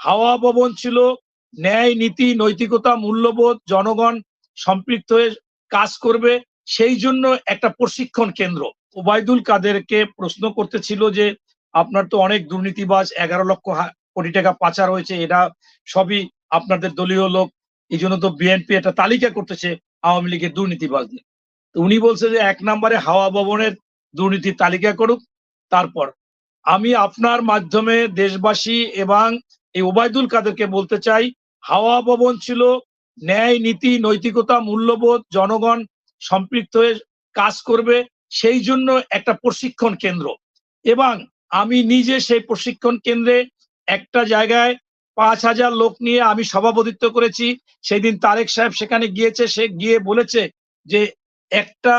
হাওয়া ভবন ছিল। ন্যায় নীতি, নৈতিকতা, মূল্যবোধ, জনগণ সম্পৃক্ত হয়ে কাজ করবে। সেই জন্য একটা প্রশিক্ষণ কেন্দ্র। ওবায়দুল কাদেরকে প্রশ্ন করতেছিল যে, আপনার তো অনেক দুর্নীতিবাজ, এগারো লক্ষ কোটি টাকা পাচার হয়েছে এটা সবই আপনাদের দলীয় লোক এই জন্য তো বিএনপি একটা তালিকা করতেছে আওয়ামী লীগের দুর্নীতিবাজদের। উনি বলছে যে, এক নম্বরে হাওয়া ভবনের দুর্নীতির তালিকা করুক, তারপর আমি আপনার মাধ্যমে দেশবাসী এবং এই ওবায়দুল কাদেরকে বলতে চাই, হাওয়া ভবন ছিল ন্যায়, নীতি, নৈতিকতা, মূল্যবোধ, জনগণ সম্পৃক্ত হয়ে কাজ করবে, সেই জন্য একটা প্রশিক্ষণ কেন্দ্র। এবং আমি নিজে সেই প্রশিক্ষণ কেন্দ্রে একটা জায়গায় পাঁচ হাজার লোক নিয়ে আমি সভাপতিত্ব করেছি। সেই দিন তারেক সাহেব সেখানে গিয়েছে, সে গিয়ে বলেছে যে, একটা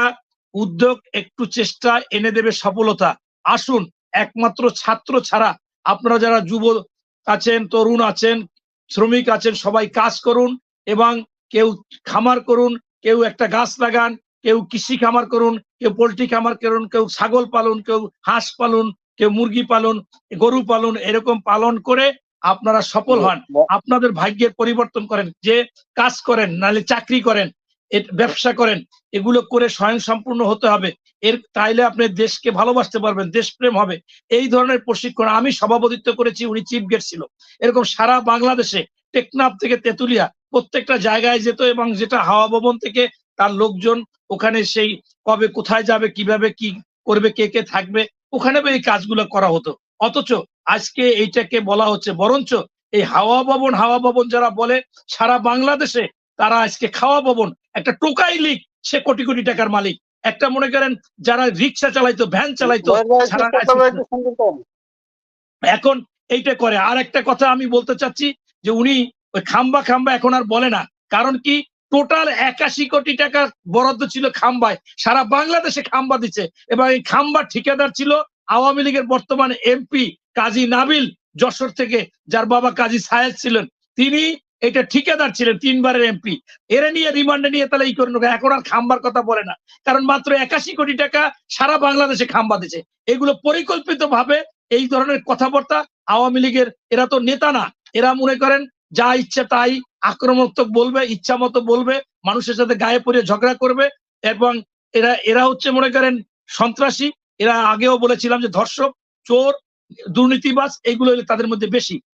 উদ্যোগ একটু চেষ্টা এনে দেবে সফলতা। আসুন, একমাত্র ছাত্র ছাড়া আপনারা যারা যুব আছেন, তরুণ আছেন, শ্রমিক আছেন, সবাই কাজ করুন এবং কেউ খামার করুন, কেউ একটা গাছ লাগান, কেউ কৃষি খামার করুন, কেউ পোলট্রি খামার করুন, কেউ ছাগল পালন, কেউ হাঁস পালন, কেউ মুরগি পালন, গরু পালন এরকম পালন করে আপনারা সফল হন। আপনাদের ভাগ্যের পরিবর্তন করেন যে কাজ করেন নালে চাকরি করেন ব্যবসা করেন, এগুলো করে স্বয়ং সম্পূর্ণ হতে হবে। এর তাইলে আপনি দেশকে ভালোবাসতে পারবেন, দেশপ্রেম হবে। এই ধরনের প্রশিক্ষণ আমি সভাপতিত্ব করেছি, উনি চিফ গেস্ট ছিল। এরকম সারা বাংলাদেশে, টেকনাফ থেকে তেতুলিয়া, প্রত্যেকটা জায়গায় যেত এবং যেটা হাওয়া ভবন থেকে তার লোকজন ওখানে সেই কবে কোথায় যাবে, কীভাবে কি করবে, কে কে থাকবে, ওখানে এই কাজগুলো করা হতো। অথচ আজকে এইটাকে বলা হচ্ছে, বরঞ্চ এই হাওয়া ভবন হাওয়া ভবন যারা বলে, সারা বাংলাদেশে তারা আজকে খাওয়া ভবন একটা টোকাই লিগ সে কোটি কোটি টাকার মালিক। একটা মনে করেন যারা রিক্সা চালাইতো ভ্যান চালাইতো এখন এইটা করে। আর একটা কথা আমি বলতে চাচ্ছি যে উনি ওই খাম্বা খাম্বা এখন আর বলে না। কারণ কি টোটাল একাশি কোটি টাকা বরাদ্দ ছিল খাম্বায়। সারা বাংলাদেশে খাম্বা দিচ্ছে এবং এই খাম্বা ঠিকাদার ছিল আওয়ামী লীগের বর্তমান এমপি কাজী নাবিল যশোর থেকে যার বাবা কাজী সায়েদ ছিলেন। তিনি এটা ঠিকাদার ছিলেন তিনবারের এমপি এরা নিয়ে রিমান্ডে নিয়ে তাহলে এই করে নেবে। এখন আর খাম্বার কথা বলে না। কারণ মাত্র একাশি কোটি টাকা সারা বাংলাদেশে খাম্বা দিচ্ছে এগুলো পরিকল্পিত ভাবে এই ধরনের কথাবার্তা আওয়ামী লীগের, এরা তো নেতা না। এরা মনে করেন, যা ইচ্ছা তাই আক্রমণাত্মক বলবে, ইচ্ছা মতো বলবে, মানুষের সাথে গায়ে পড়ে ঝগড়া করবে এবং এরা এরা হচ্ছে মনে করেন সন্ত্রাসী। এরা আগেও বলেছিলাম যে ধর্ষক, চোর, দুর্নীতিবাজ এইগুলো হলো তাদের মধ্যে বেশি।